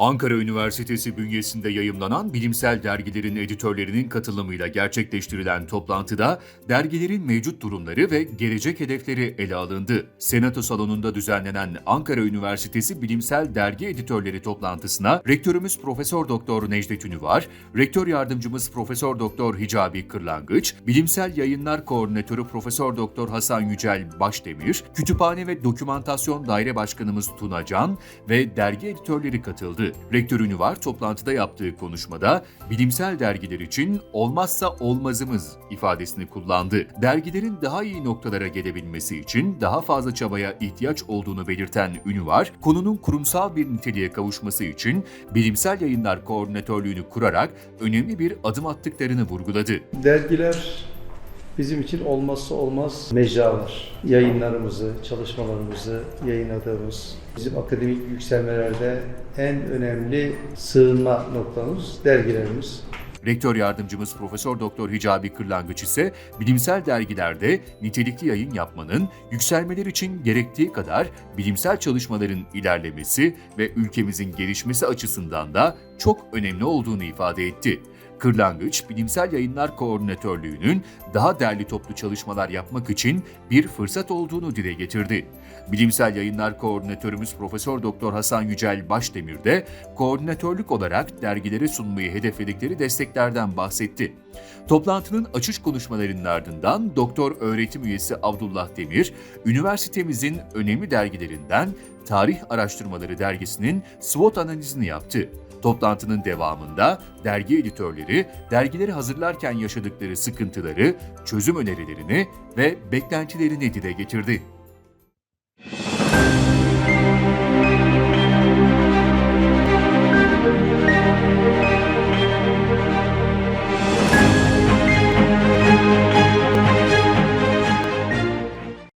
Ankara Üniversitesi bünyesinde yayımlanan bilimsel dergilerin editörlerinin katılımıyla gerçekleştirilen toplantıda dergilerin mevcut durumları ve gelecek hedefleri ele alındı. Senato salonunda düzenlenen Ankara Üniversitesi Bilimsel Dergi Editörleri toplantısına rektörümüz Profesör Doktor Necdet Ünüvar, rektör yardımcımız Profesör Doktor Hicabi Kırlangıç, bilimsel yayınlar koordinatörü Profesör Doktor Hasan Yücel Başdemir, kütüphane ve dokümantasyon daire başkanımız Tuna Can ve dergi editörleri katıldı. Rektör Ünüvar toplantıda yaptığı konuşmada bilimsel dergiler için olmazsa olmazımız ifadesini kullandı. Dergilerin daha iyi noktalara gelebilmesi için daha fazla çabaya ihtiyaç olduğunu belirten Ünüvar, konunun kurumsal bir niteliğe kavuşması için bilimsel yayınlar koordinatörlüğünü kurarak önemli bir adım attıklarını vurguladı. Dergiler bizim için olmazsa olmaz mecralar. Yayınlarımızı, çalışmalarımızı yayınladığımız, bizim akademik yükselmelerde en önemli sığınma noktamız dergilerimiz. Rektör yardımcımız Profesör Doktor Hicabi Kırlangıç ise bilimsel dergilerde nitelikli yayın yapmanın yükselmeler için gerektiği kadar bilimsel çalışmaların ilerlemesi ve ülkemizin gelişmesi açısından da çok önemli olduğunu ifade etti. Kırlangıç, Bilimsel Yayınlar Koordinatörlüğü'nün daha derli toplu çalışmalar yapmak için bir fırsat olduğunu dile getirdi. Bilimsel Yayınlar Koordinatörümüz Profesör Doktor Hasan Yücel Başdemir de koordinatörlük olarak dergilere sunmayı hedefledikleri desteklerden bahsetti. Toplantının açış konuşmalarının ardından doktor öğretim üyesi Abdullah Demir, üniversitemizin önemli dergilerinden Tarih Araştırmaları dergisinin SWOT analizini yaptı. Toplantının devamında dergi editörleri dergileri hazırlarken yaşadıkları sıkıntıları, çözüm önerilerini ve beklentilerini dile getirdi.